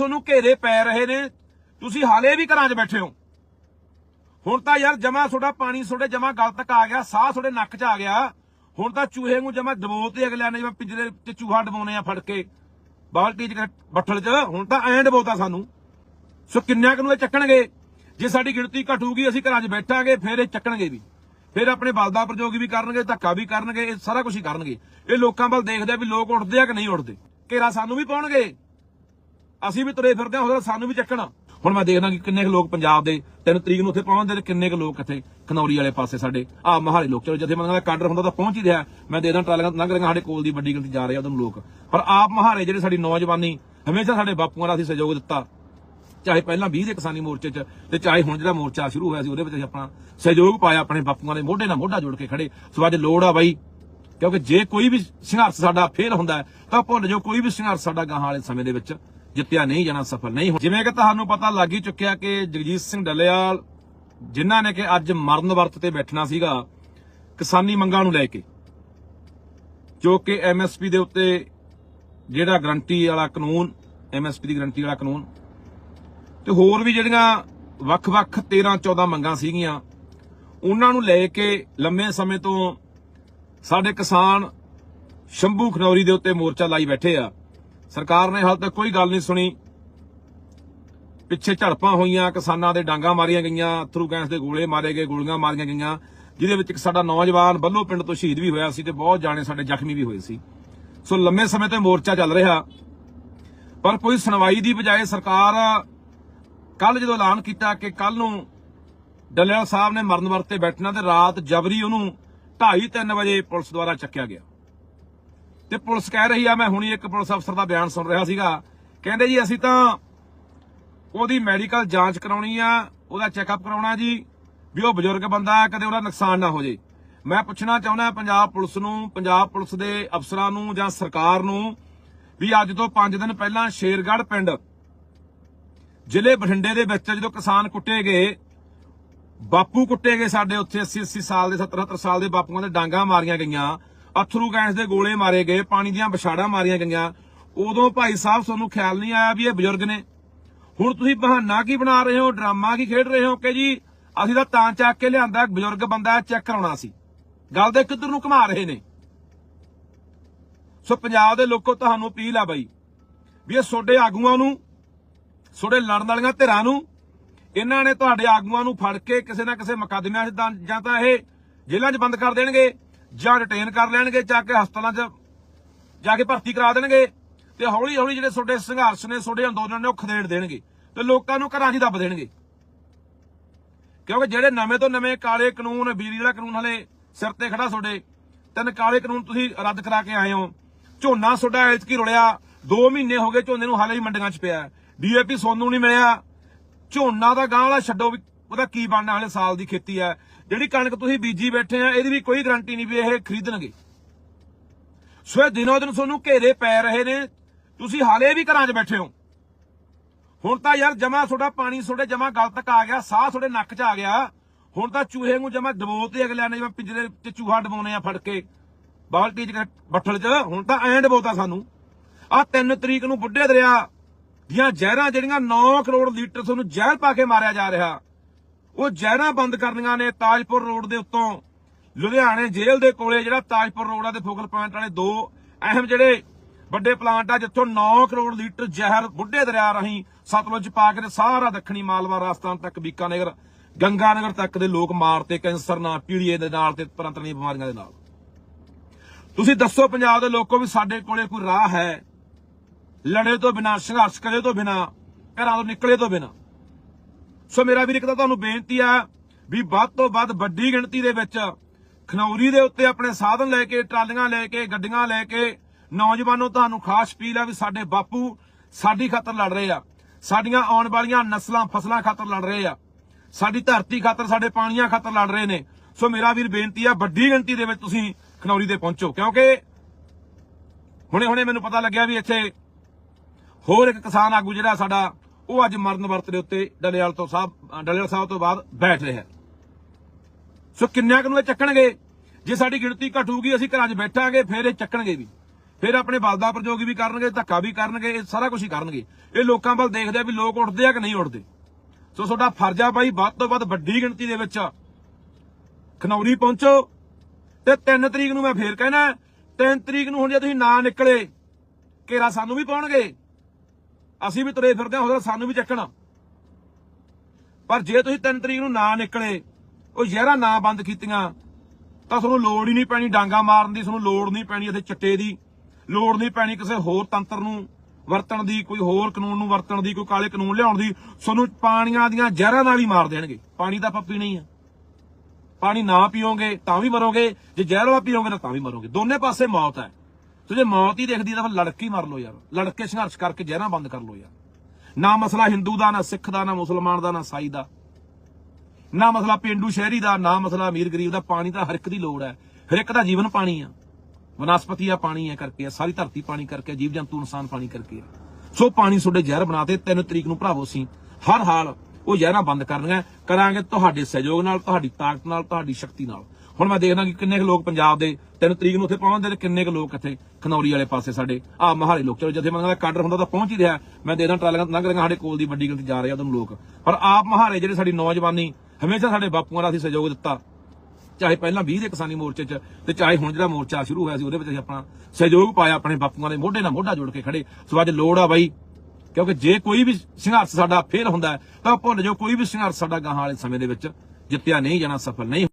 ਤੁਹਾਨੂੰ ਘੇਰੇ ਪੈ ਰਹੇ ਨੇ। ਤੁਸੀਂ ਹਾਲੇ ਵੀ ਘਰਾਂ 'ਚ ਬੈਠੇ ਹੋ। ਹੁਣ ਤਾਂ ਯਾਰ ਜਮਾ ਤੁਹਾਡਾ ਪਾਣੀ, ਤੁਹਾਡੇ ਜਮਾ ਗਲ ਤੱਕ ਆ ਗਿਆ, ਸਾਹ ਤੁਹਾਡੇ ਨੱਕ 'ਚ ਆ ਗਿਆ। ਹੁਣ ਤਾਂ ਚੂਹੇ ਨੂੰ ਜਮਾ ਡਬੋਤੇ ਅਗਲਿਆਂ ਨੇ ਜਿਵੇਂ ਪਿੰਜਰੇ 'ਚ ਚੂਹਾ ਡਬਾਉਨੇ ਆ ਫੜ ਕੇ। ਬਾਲਟੀ 'ਚ ਬੱਠਲ 'ਚ। ਹੁਣ ਤਾਂ ਐਂ ਡਬੋਤਾ ਸਾਨੂੰ। ਸੋ ਕਿੰਨਿਆਂ ਕੁ ਨੂੰ ਇਹ ਚੱਕਣਗੇ? ਜੇ ਸਾਡੀ ਗਿਣਤੀ ਘਟੂਗੀ, ਅਸੀਂ ਘਰਾਂ 'ਚ ਬੈਠਾਂਗੇ, ਫਿਰ ਇਹ ਚੱਕਣਗੇ ਵੀ। ਫਿਰ ਆਪਣੇ ਬਲ ਦਾ ਪ੍ਰਯੋਗ ਵੀ ਕਰਨਗੇ, ਧੱਕਾ ਵੀ ਕਰਨਗੇ, ਇਹ ਸਾਰਾ ਕੁਝ ਹੀ ਕਰਨਗੇ। ਇਹ ਲੋਕਾਂ ਵੱਲ ਦੇਖਦੇ ਆ ਵੀ ਲੋਕ ਉੱਠਦੇ ਆ ਕਿ ਨਹੀਂ ਉੱਠਦੇ। ਘੇਰਾ ਸਾਨੂੰ ਵੀ ਪਾਉਣਗੇ। ਅਸੀਂ ਵੀ ਤੁਰੇ ਫਿਰਦੇ ਹਾਂ ਉਹਦਾ ਸਾਨੂੰ ਵੀ ਚੱਕਣਾ ਹੁਣ ਮੈਂ ਦੇਖਦਾ ਕਿ ਕਿੰਨੇ ਕੁ ਲੋਕ ਪੰਜਾਬ ਦੇ ਤਿੰਨ ਤਰੀਕ ਨੂੰ ਉੱਥੇ ਪਹੁੰਚਦੇ ਤੇ ਕਿੰਨੇ ਕੁ ਲੋਕ ਇੱਥੇ ਖਨੌਰੀ ਵਾਲੇ ਪਾਸੇ ਸਾਡੇ ਆ ਮਹਾਲੀ ਲੋਕ। ਚਲੋ ਜਿੱਥੇ ਮੰਗਦਾ ਕਾਡਰ ਹੁੰਦਾ ਤਾਂ ਪਹੁੰਚ ਹੀ ਰਿਹਾ। ਮੈਂ ਦੇਖਦਾ ਟਰਾਲੀਆਂ ਲੰਘ ਰਹੀਆਂ ਸਾਡੇ ਕੋਲ ਦੀ ਵੱਡੀ ਗਿਣਤੀ ਜਾ ਰਹੇ ਆ ਉਦੋਂ ਲੋਕ। ਪਰ ਆਪ ਮਹਾਰੇ ਜਿਹੜੇ ਸਾਡੀ ਨੌਜਵਾਨੀ ਹਮੇਸ਼ਾ ਸਾਡੇ ਬਾਪੂਆਂ ਦਾ ਅਸੀਂ ਸਹਿਯੋਗ ਦਿੱਤਾ। ਚਾਹੇ ਪਹਿਲਾਂ 20 ਦੇ ਕਿਸਾਨੀ ਮੋਰਚੇ 'ਚ ਤੇ ਚਾਹੇ ਹੁਣ ਜਿਹੜਾ ਮੋਰਚਾ ਸ਼ੁਰੂ ਹੋਇਆ ਸੀ ਉਹਦੇ ਵਿੱਚ ਅਸੀਂ ਆਪਣਾ ਸਹਿਯੋਗ ਪਾਇਆ ਆਪਣੇ ਬਾਪੂਆਂ ਦੇ ਮੋਢੇ ਨਾਲ ਮੋਢਾ ਜੋੜ ਕੇ ਖੜੇ। ਸੋ ਅੱਜ ਲੋੜ ਆ ਬਾਈ ਕਿਉਂਕਿ ਜੇ ਕੋਈ ਵੀ ਸੰਘਰਸ਼ ਸਾਡਾ ਫੇਲ ਹੁੰਦਾ ਹੈ, ਤਾਂ ਭੁੱਲ ਜਾਓ ਕੋਈ ਵੀ ਸੰਘਰਸ਼ ਸਾਡਾ ਗਾਹਾਂ ਵਾਲੇ ਸਮੇਂ ਦੇ ਵਿੱਚ ਜਿੱਤਿਆ ਨਹੀਂ ਜਾਣਾ, ਸਫਲ ਨਹੀਂ ਹੋ ਜਿਵੇਂ ਕਿ ਤੁਹਾਨੂੰ ਪਤਾ ਲੱਗ ਹੀ ਚੁੱਕਿਆ ਕਿ ਜਗਜੀਤ ਸਿੰਘ ਡੱਲੇਵਾਲ, ਜਿਨ੍ਹਾਂ ਨੇ ਕਿ ਅੱਜ ਮਰਨ ਵਰਤ ਤੇ ਬੈਠਣਾ ਸੀਗਾ, ਕਿਸਾਨੀ ਮੰਗਾਂ ਨੂੰ ਲੈ ਕੇ, ਜੋ ਕਿ ਐਮਐਸਪੀ ਦੇ ਉੱਤੇ ਜਿਹੜਾ ਗਰੰਟੀ ਵਾਲਾ ਕਾਨੂੰਨ ਐਮਐਸਪੀ ਦੀ ਗਰੰਟੀ ਵਾਲਾ ਕਾਨੂੰਨ, ਤੇ ਹੋਰ ਵੀ ਜਿਹੜੀਆਂ ਵੱਖ-ਵੱਖ 13 14 ਮੰਗਾਂ ਸੀਗੀਆਂ, ਉਹਨਾਂ ਨੂੰ ਲੈ ਕੇ ਲੰਮੇ ਸਮੇਂ ਤੋਂ ਸਾਡੇ ਕਿਸਾਨ ਸ਼ੰਭੂ ਖਨੌਰੀ ਦੇ ਉੱਤੇ ਮੋਰਚਾ ਲਾਈ ਬੈਠੇ ਆ। ਸਰਕਾਰ ਨੇ ਹਾਲ ਤੱਕ ਕੋਈ ਗੱਲ ਨਹੀਂ ਸੁਣੀ। ਪਿੱਛੇ ਝੜਪਾਂ ਹੋਈਆਂ, ਕਿਸਾਨਾਂ ਦੇ ਡਾਂਗਾ ਮਾਰੀਆਂ ਗਈਆਂ ਥਰੂ ਗੈਸ ਦੇ ਗੋਲੇ ਮਾਰੇ ਗਏ, ਗੋਲੀਆਂ ਮਾਰੀਆਂ ਗਈਆਂ, ਜਿਹਦੇ ਵਿੱਚ ਇੱਕ ਸਾਡਾ ਨੌਜਵਾਨ ਬੱਲੋ ਪਿੰਡ ਤੋਂ ਸ਼ਹੀਦ ਵੀ ਹੋਇਆ ਸੀ ਤੇ ਬਹੁਤ ਜਾਣੇ ਸਾਡੇ ਜ਼ਖਮੀ ਵੀ ਹੋਏ ਸੀ। ਸੋ ਲੰਮੇ ਸਮੇਂ ਤੋਂ ਮੋਰਚਾ ਚੱਲ ਰਿਹਾ। ਪਰ ਕੋਈ ਸੁਣਵਾਈ ਦੀ ਬਜਾਏ ਸਰਕਾਰ ਕੱਲ ਜਦੋਂ ਐਲਾਨ ਕੀਤਾ ਕਿ ਕੱਲ ਨੂੰ ਡੱਲੇਵਾਲ ਸਾਹਿਬ ਨੇ ਮਰਨ ਵਰਤੇ ਬੈਠਣਾ ਤੇ ਰਾਤ ਜਬਰੀ ਉਹਨੂੰ 2:30 3 ਵਜੇ ਪੁਲਿਸ ਦੁਆਰਾ ਚੱਕਿਆ ਗਿਆ। ਤੇ ਪੁਲਿਸ ਕਹਿ ਰਹੀ ਆ, ਮੈਂ ਹੁਣੀ ਇੱਕ ਪੁਲਿਸ ਅਫਸਰ ਦਾ ਬਿਆਨ ਸੁਣ ਰਿਹਾ ਸੀਗਾ। ਕਹਿੰਦੇ ਜੀ, ਅਸੀਂ ਤਾਂ ਉਹਦੀ ਮੈਡੀਕਲ ਜਾਂਚ ਕਰਾਉਣੀ ਆ, ਉਹਦਾ ਚੈੱਕਅਪ ਕਰਾਉਣਾ ਜੀ, ਵੀ ਉਹ ਬਜ਼ੁਰਗ ਬੰਦਾ ਕਦੇ ਉਹਦਾ ਨੁਕਸਾਨ ਨਾ ਹੋ ਜੇ। ਮੈਂ ਪੁੱਛਣਾ ਚਾਹੁੰਦਾ ਪੰਜਾਬ ਪੁਲਿਸ ਨੂੰ, ਪੰਜਾਬ ਪੁਲਿਸ ਦੇ ਅਫਸਰਾਂ ਨੂੰ ਜਾਂ ਸਰਕਾਰ ਨੂੰ ਵੀ ਅੱਜ ਤੋਂ 5 ਦਿਨ ਪਹਿਲਾਂ ਸ਼ੇਰਗੜ੍ਹ ਪਿੰਡ, ਜ਼ਿਲ੍ਹੇ ਬਠਿੰਡੇ ਦੇ ਵਿੱਚ ਜਦੋਂ ਕਿਸਾਨ ਕੁੱਟੇ ਗਏ, ਬਾਪੂ ਕੁੱਟੇ ਗਏ ਸਾਡੇ ਉੱਥੇ 80 80 ਸਾਲ ਦੇ 70 70 ਸਾਲ ਦੇ ਬਾਪੂਆਂ ਦੇ ਡਾਂਗਾ ਮਾਰੀਆਂ ਗਈਆਂ। ਅਥਰੂ ਗੈਸ ਦੇ ਗੋਲੇ ਮਾਰੇ ਗਏ, ਪਾਣੀ ਦੀਆਂ ਵਿਛਾੜਾਂ ਮਾਰੀਆਂ ਗਈਆਂ। ਉਦੋਂ ਭਾਈ ਸਾਹਿਬ ਤੁਹਾਨੂੰ ਖਿਆਲ ਨਹੀਂ ਆਇਆ ਵੀ ਇਹ ਬਜ਼ੁਰਗ ਨੇ। ਹੁਣ ਤੁਸੀਂ ਬਹਾਨਾ ਕੀ ਬਣਾ ਰਹੇ ਹੋ, ਡਰਾਮਾ ਕੀ ਖੇਡ ਰਹੇ ਹੋ ਕਿ ਜੀ? ਅਸੀਂ ਤਾਂ ਤਾਂ ਚੱਕ ਕੇ ਲਿਆਂਦਾ ਬਜ਼ੁਰਗ ਬੰਦਾ ਚੈੱਕ ਕਰਾਉਣਾ ਸੀ। ਗੱਲ ਦੇ ਕਿੱਧਰ ਨੂੰ ਘੁਮਾ ਰਹੇ ਨੇ? ਸੋ ਪੰਜਾਬ ਦੇ ਲੋਕੋ, ਤੁਹਾਨੂੰ ਅਪੀਲ ਆ ਬਾਈ, ਵੀ ਇਹ ਤੁਹਾਡੇ ਆਗੂਆਂ ਨੂੰ ਤੁਹਾਡੇ ਲੜਨ ਵਾਲੀਆਂ ਧਿਰਾਂ ਨੂੰ, ਇਹਨਾਂ ਨੇ ਤੁਹਾਡੇ ਆਗੂਆਂ ਨੂੰ ਫੜ ਕੇ ਕਿਸੇ ਨਾ ਕਿਸੇ ਮੁਕੱਦਮਿਆਂ 'ਚ ਜਾਂ ਤਾਂ ਇਹ ਜੇਲ੍ਹਾਂ 'ਚ ਬੰਦ ਕਰ ਦੇਣਗੇ। ਜਾਂ ਰਿਟੇਨ ਕਰ ਲੈਣਗੇ ਚੱਕ ਕੇ ਹਸਪਤਾਲਾਂ 'ਚ ਜਾ ਕੇ ਭਰਤੀ ਕਰਾ ਦੇਣਗੇ, ਤੇ ਹੌਲੀ ਹੌਲੀ ਜਿਹੜੇ ਤੁਹਾਡੇ ਸੰਘਰਸ਼ ਨੇ, ਤੁਹਾਡੇ ਅੰਦੋਲਨ ਨੇ ਉਹ ਖਦੇੜ ਦੇਣਗੇ ਤੇ ਲੋਕਾਂ ਨੂੰ ਘਰਾਂ 'ਚ ਦੱਬ ਦੇਣਗੇ। ਕਿਉਂਕਿ ਜਿਹੜੇ ਨਵੇਂ ਤੋਂ ਨਵੇਂ ਕਾਲੇ ਕਾਨੂੰਨ, ਬਿਜਲੀ ਵਾਲਾ ਕਾਨੂੰਨ ਹਲੇ ਸਿਰ ਤੇ ਖੜਾ ਤੁਹਾਡੇ, ਤਿੰਨ ਕਾਲੇ ਕਾਨੂੰਨ ਤੁਸੀਂ ਰੱਦ ਕਰਾ ਕੇ ਆਏ ਹੋ। ਝੋਨਾ ਤੁਹਾਡਾ ਐਤਕੀ ਰੁਲਿਆ 2 ਮਹੀਨੇ ਹੋ ਗਏ ਝੋਨੇ ਨੂੰ ਹਾਲੇ ਹੀ ਮੰਡੀਆਂ 'ਚ ਪਿਆ। ਡੀਏਪੀ ਸੋਨੂੰ ਨਹੀਂ ਮਿਲਿਆ। ਝੋਨਾ ਦਾ ਗਾਂ ਵਾਲਾ ਛੱਡੋ ਵੀ ਉਹਦਾ ਕੀ ਬਣਨਾ ਹਲੇ ਸਾਲ ਦੀ ਖੇਤੀ ਹੈ। ਜਿਹੜੀ ਕਣਕ ਤੁਸੀਂ ਬੀਜੀ ਬੈਠੇ ਆ, ਇਹਦੀ ਵੀ ਕੋਈ ਗਾਰੰਟੀ ਨਹੀਂ ਵੀ ਇਹ ਖਰੀਦਣਗੇ। ਸੋ ਇਹ ਦਿਨੋ ਦਿਨ ਤੁਹਾਨੂੰ ਘੇਰੇ ਪੈ ਰਹੇ ਨੇ। ਤੁਸੀਂ ਹਾਲੇ ਵੀ ਘਰਾਂ 'ਚ ਬੈਠੇ ਹੋ। ਹੁਣ ਤਾਂ ਯਾਰ ਜਮਾ ਤੁਹਾਡਾ ਪਾਣੀ ਤੁਹਾਡੇ ਜਮਾ ਗਲ ਤੱਕ ਆ ਗਿਆ, ਸਾਹ ਤੁਹਾਡੇ ਨੱਕ 'ਚ ਆ ਗਿਆ। ਹੁਣ ਤਾਂ ਚੂਹੇ ਨੂੰ ਜਮਾ ਡਬੋਤੇ ਅਗਲਿਆਂ ਨੇ ਜਿਵੇਂ ਪਿੰਜਰੇ 'ਚ ਚੂਹਾ ਡਬਾਉਨੇ ਆ ਫੜ ਕੇ, ਬਾਲਟੀ 'ਚ ਬੱਠਲ 'ਚ। ਹੁਣ ਤਾਂ ਐਂ ਡਬੋਤਾ ਸਾਨੂੰ। ਆ 3 ਤਰੀਕ ਨੂੰ ਬੁੱਢੇ ਦਰਿਆ ਦੀਆਂ ਜ਼ਹਿਰਾਂ ਜਿਹੜੀਆਂ 9 ਕਰੋੜ ਲੀਟਰ ਤੁਹਾਨੂੰ ਜ਼ਹਿਰ ਪਾ ਕੇ ਮਾਰਿਆ ਜਾ ਰਿਹਾ। ਉਹ ਜ਼ਹਿਰਾਂ ਬੰਦ ਕਰਨੀਆਂ ਨੇ ਤਾਜਪੁਰ ਰੋਡ ਦੇ ਉੱਤੋਂ। ਲੁਧਿਆਣੇ ਜੇਲ੍ਹ ਦੇ ਕੋਲੇ ਜਿਹੜਾ ਤਾਜਪੁਰ ਰੋਡ ਆ ਤੇ ਫੋਕਲ ਪੁਆਇੰਟ ਵਾਲੇ ਦੋ ਅਹਿਮ ਜਿਹੜੇ ਵੱਡੇ ਪਲਾਂਟ ਆ, ਜਿੱਥੋਂ 9 ਕਰੋੜ ਲੀਟਰ ਜ਼ਹਿਰ ਬੁੱਢੇ ਦਰਿਆ ਰਾਹੀਂ ਸਤਲੁਜ ਪਾ ਕੇ ਸਾਰਾ ਦੱਖਣੀ ਮਾਲਵਾ ਰਾਜਸਥਾਨ ਤੱਕ ਬੀਕਾਨਗਰ ਗੰਗਾਨਗਰ ਤੱਕ ਦੇ ਲੋਕ ਮਾਰਤੇ ਕੈਂਸਰ ਨਾਲ, ਪੀੜੀਏ ਦੇ ਨਾਲ ਤੇ ਪਰੰਤਰੀ ਬਿਮਾਰੀਆਂ ਦੇ ਨਾਲ। ਤੁਸੀਂ ਦੱਸੋ ਪੰਜਾਬ ਦੇ ਲੋਕੋ ਵੀ ਸਾਡੇ ਕੋਲੇ ਕੋਈ ਰਾਹ ਹੈ? ਲੜੇ ਤੋਂ ਬਿਨਾ, ਸੰਘਰਸ਼ ਕਰੇ ਤੋਂ ਬਿਨਾ, ਘਰਾਂ ਤੋਂ ਨਿਕਲੇ ਤੋਂ ਬਿਨਾ। ਸੋ ਮੇਰਾ ਵੀਰ, ਇੱਕ ਤਾਂ ਤੁਹਾਨੂੰ ਬੇਨਤੀ ਆ ਵੀ ਵੱਧ ਤੋਂ ਵੱਧ ਵੱਡੀ ਗਿਣਤੀ ਦੇ ਵਿੱਚ ਖਨੌਰੀ ਦੇ ਉੱਤੇ ਆਪਣੇ ਸਾਧਨ ਲੈ ਕੇ, ਟਰਾਲੀਆਂ ਲੈ ਕੇ, ਗੱਡੀਆਂ ਲੈ ਕੇ ਨੌਜਵਾਨੋ, ਤੁਹਾਨੂੰ ਖਾਸ ਅਪੀਲ ਆ ਵੀ ਸਾਡੇ ਬਾਪੂ ਸਾਡੀ ਖਾਤਰ ਲੜ ਰਹੇ ਆ। ਸਾਡੀਆਂ ਆਉਣ ਵਾਲੀਆਂ ਨਸਲਾਂ, ਫਸਲਾਂ ਖਾਤਰ ਲੜ ਰਹੇ ਆ। ਸਾਡੀ ਧਰਤੀ ਖਾਤਰ, ਸਾਡੇ ਪਾਣੀਆਂ ਖਾਤਰ ਲੜ ਰਹੇ ਨੇ। ਸੋ ਮੇਰਾ ਵੀਰ, ਬੇਨਤੀ ਆ ਵੱਡੀ ਗਿਣਤੀ ਦੇ ਵਿੱਚ ਤੁਸੀਂ ਖਨੌਰੀ ਦੇ ਪਹੁੰਚੋ। ਕਿਉਂਕਿ ਹੁਣੇ ਹੁਣੇ ਮੈਨੂੰ ਪਤਾ ਲੱਗਿਆ ਵੀ ਇੱਥੇ ਹੋਰ ਇੱਕ ਕਿਸਾਨ ਆਗੂ ਜਿਹੜਾ ਸਾਡਾ ਉਹ ਅੱਜ ਮਰਨ ਵਰਤ ਦੇ ਉੱਤੇ ਡਲੇਵਾਲ ਤੋਂ ਸਾਹਿਬ ਡਲੇਵਾਲ ਸਾਹਿਬ ਤੋਂ ਬਾਅਦ ਬੈਠ ਰਿਹਾ ਸੋ ਕਿੰਨਿਆਂ ਕੁ ਨੂੰ ਇਹ ਚੱਕਣਗੇ? ਜੇ ਸਾਡੀ ਗਿਣਤੀ ਘਟੂਗੀ ਅਸੀਂ ਘਰਾਂ 'ਚ ਬੈਠਾਂਗੇ, ਫਿਰ ਇਹ ਚੱਕਣਗੇ ਵੀ। ਫਿਰ ਆਪਣੇ ਬਲਦਾ ਪ੍ਰਯੋਗ ਵੀ ਕਰਨਗੇ, ਧੱਕਾ ਵੀ ਕਰਨਗੇ, ਇਹ ਸਾਰਾ ਕੁਝ ਹੀ ਕਰਨਗੇ। ਇਹ ਲੋਕਾਂ ਵੱਲ ਦੇਖਦੇ ਆ ਵੀ ਲੋਕ ਉੱਠਦੇ ਆ ਕਿ ਨਹੀਂ ਉੱਠਦੇ। ਸੋ ਤੁਹਾਡਾ ਫਰਜ਼ ਆ ਬਾਈ, ਵੱਧ ਤੋਂ ਵੱਧ ਵੱਡੀ ਗਿਣਤੀ ਦੇ ਵਿੱਚ ਖਨੌਰੀ ਪਹੁੰਚੋ। ਤੇ 3 ਤਰੀਕ ਨੂੰ ਮੈਂ ਫੇਰ ਕਹਿਣਾ 3 ਤਰੀਕ ਨੂੰ ਹੁਣ ਜੇ ਤੁਸੀਂ ਨਾ ਨਿਕਲੇ, ਘੇਰਾ ਸਾਨੂੰ ਵੀ ਪਾਉਣਗੇ। ਅਸੀਂ ਵੀ ਤੁਰੇ ਫਿਰਦੇ ਹਾਂ ਹੋਰ ਸਾਨੂੰ ਵੀ ਚੱਕਣਾ। ਪਰ ਜੇ ਤੁਸੀਂ 3 ਤਰੀਕ ਨੂੰ ਨਾ ਨਿਕਲੇ, ਉਹ ਜ਼ਹਿਰਾਂ ਨਾ ਬੰਦ ਕੀਤੀਆਂ, ਤਾਂ ਤੁਹਾਨੂੰ ਲੋੜ ਹੀ ਨਹੀਂ ਪੈਣੀ ਡਾਂਗਾ ਮਾਰਨ ਦੀ, ਤੁਹਾਨੂੰ ਲੋੜ ਨਹੀਂ ਪੈਣੀ ਇੱਥੇ ਚਿੱਟੇ ਦੀ। ਲੋੜ ਨਹੀਂ ਪੈਣੀ ਕਿਸੇ ਹੋਰ ਤੰਤਰ ਨੂੰ ਵਰਤਣ ਦੀ, ਕੋਈ ਹੋਰ ਕਾਨੂੰਨ ਨੂੰ ਵਰਤਣ ਦੀ, ਕੋਈ ਕਾਲੇ ਕਾਨੂੰਨ ਲਿਆਉਣ ਦੀ। ਤੁਹਾਨੂੰ ਪਾਣੀਆਂ ਦੀਆਂ ਜ਼ਹਿਰਾਂ ਨਾਲ ਹੀ ਮਾਰ ਦੇਣਗੇ। ਪਾਣੀ ਤਾਂ ਆਪਾਂ ਪੀਣਾ ਹੀ ਆ। ਪਾਣੀ ਨਾ ਪੀਓਗੇ ਤਾਂ ਵੀ ਮਰੋਗੇ, ਜੇ ਜ਼ਹਿਰ ਵਾਲਾ ਪੀਓਗੇ ਤਾਂ ਤਾਂ ਵੀ ਮਰੋਗੇ। ਦੋਨੇ ਪਾਸੇ ਮੌਤ ਹੈ। ਤੇ ਜੇ ਮੌਤ ਹੀ ਦੇਖਦੀ ਤਾਂ ਫਿਰ ਲੜਕੇ ਮਰ ਲਓ ਯਾਰ। ਲੜਕੇ ਸੰਘਰਸ਼ ਕਰਕੇ ਜ਼ਹਿਰਾਂ ਬੰਦ ਕਰ ਲਓ ਯਾਰ। ਨਾ ਮਸਲਾ ਹਿੰਦੂ ਦਾ, ਨਾ ਸਿੱਖ ਦਾ, ਨਾ ਮੁਸਲਮਾਨ ਦਾ, ਨਾ ਸਾਈ ਦਾ। ਨਾ ਮਸਲਾ ਪਿੰਡੂ ਸ਼ਹਿਰੀ ਦਾ, ਨਾ ਮਸਲਾ ਅਮੀਰ ਗਰੀਬ ਦਾ। ਪਾਣੀ ਤਾਂ ਹਰ ਇੱਕ ਦੀ ਲੋੜ ਹੈ। ਹਰ ਇੱਕ ਦਾ ਜੀਵਨ ਪਾਣੀ ਆ। ਵਨਸਪਤੀ ਆ, ਪਾਣੀ ਹੈ ਕਰਕੇ ਆ। ਸਾਰੀ ਧਰਤੀ ਪਾਣੀ ਕਰਕੇ ਜੀਵ ਜੰਤੂ ਇਨਸਾਨ ਪਾਣੀ ਕਰਕੇ ਆ। ਸੋ ਪਾਣੀ ਤੁਹਾਡੇ ਜ਼ਹਿਰ ਬਣਾਤੇ 3 ਤਰੀਕ ਨੂੰ ਭਰਾਵੋ ਸੀ ਹਰ ਹਾਲ ਉਹ ਜ਼ਹਿਰਾਂ ਬੰਦ ਕਰਨੀਆਂ। ਕਰਾਂਗੇ ਤੁਹਾਡੇ ਸਹਿਯੋਗ ਨਾਲ, ਤੁਹਾਡੀ ਤਾਕਤ ਨਾਲ, ਤੁਹਾਡੀ ਸ਼ਕਤੀ ਨਾਲ। ਹੁਣ ਮੈਂ ਦੇਖਦਾ ਕਿ ਕਿੰਨੇ ਕੁ ਲੋਕ ਪੰਜਾਬ ਦੇ ਤਿੰਨ ਤਰੀਕ ਨੂੰ ਉੱਥੇ ਪਹੁੰਚਦੇ ਤੇ ਕਿੰਨੇ ਕੁ ਲੋਕ ਇੱਥੇ ਖਨੌਰੀ ਵਾਲੇ ਪਾਸੇ ਸਾਡੇ। ਆ ਮਹਾਰੇ ਲੋਕ, ਚਲੋ ਜਿੱਥੇ ਮੰਗਦਾ ਕਾਡਰ ਹੁੰਦਾ ਤਾਂ ਪਹੁੰਚ ਹੀ ਰਿਹਾ। ਮੈਂ ਦੇਖਦਾ ਟਰਾਲੀਆਂ ਲੰਘ ਰਹੀਆਂ ਸਾਡੇ ਕੋਲ ਦੀ, ਵੱਡੀ ਗਿਣਤੀ ਜਾ ਰਹੇ ਆ ਉਹਨੂੰ ਲੋਕ। ਪਰ ਆਪ ਮਹਾਰੇ ਜਿਹੜੇ ਸਾਡੀ ਨੌਜਵਾਨੀ, ਹਮੇਸ਼ਾ ਸਾਡੇ ਬਾਪੂਆਂ ਦਾ ਅਸੀਂ ਸਹਿਯੋਗ ਦਿੱਤਾ। ਚਾਹੇ ਪਹਿਲਾਂ 20 ਦੇ ਕਿਸਾਨੀ ਮੋਰਚੇ 'ਚ ਤੇ ਚਾਹੇ ਹੁਣ ਜਿਹੜਾ ਮੋਰਚਾ ਸ਼ੁਰੂ ਹੋਇਆ ਸੀ, ਉਹਦੇ ਵਿੱਚ ਅਸੀਂ ਆਪਣਾ ਸਹਿਯੋਗ ਪਾਇਆ, ਆਪਣੇ ਬਾਪੂਆਂ ਦੇ ਮੋਢੇ ਨਾਲ ਮੋਢਾ ਜੋੜ ਕੇ ਖੜੇ। ਸੋ ਅੱਜ ਲੋੜ ਆ ਬਾਈ, ਕਿਉਂਕਿ ਜੇ ਕੋਈ ਵੀ ਸੰਘਰਸ਼ ਸਾਡਾ ਫੇਲ ਹੁੰਦਾ ਤਾਂ ਭੁੱਲ ਜਾਓ, ਕੋਈ ਵੀ ਸੰਘਰਸ਼ ਸਾਡਾ ਗਾਹਾਂ ਵਾਲੇ ਸਮੇਂ ਦੇ ਵਿੱਚ ਜਿੱਤਿਆ ਨਹੀਂ ਜਾਣਾ, ਸਫਲ ਨਹੀਂ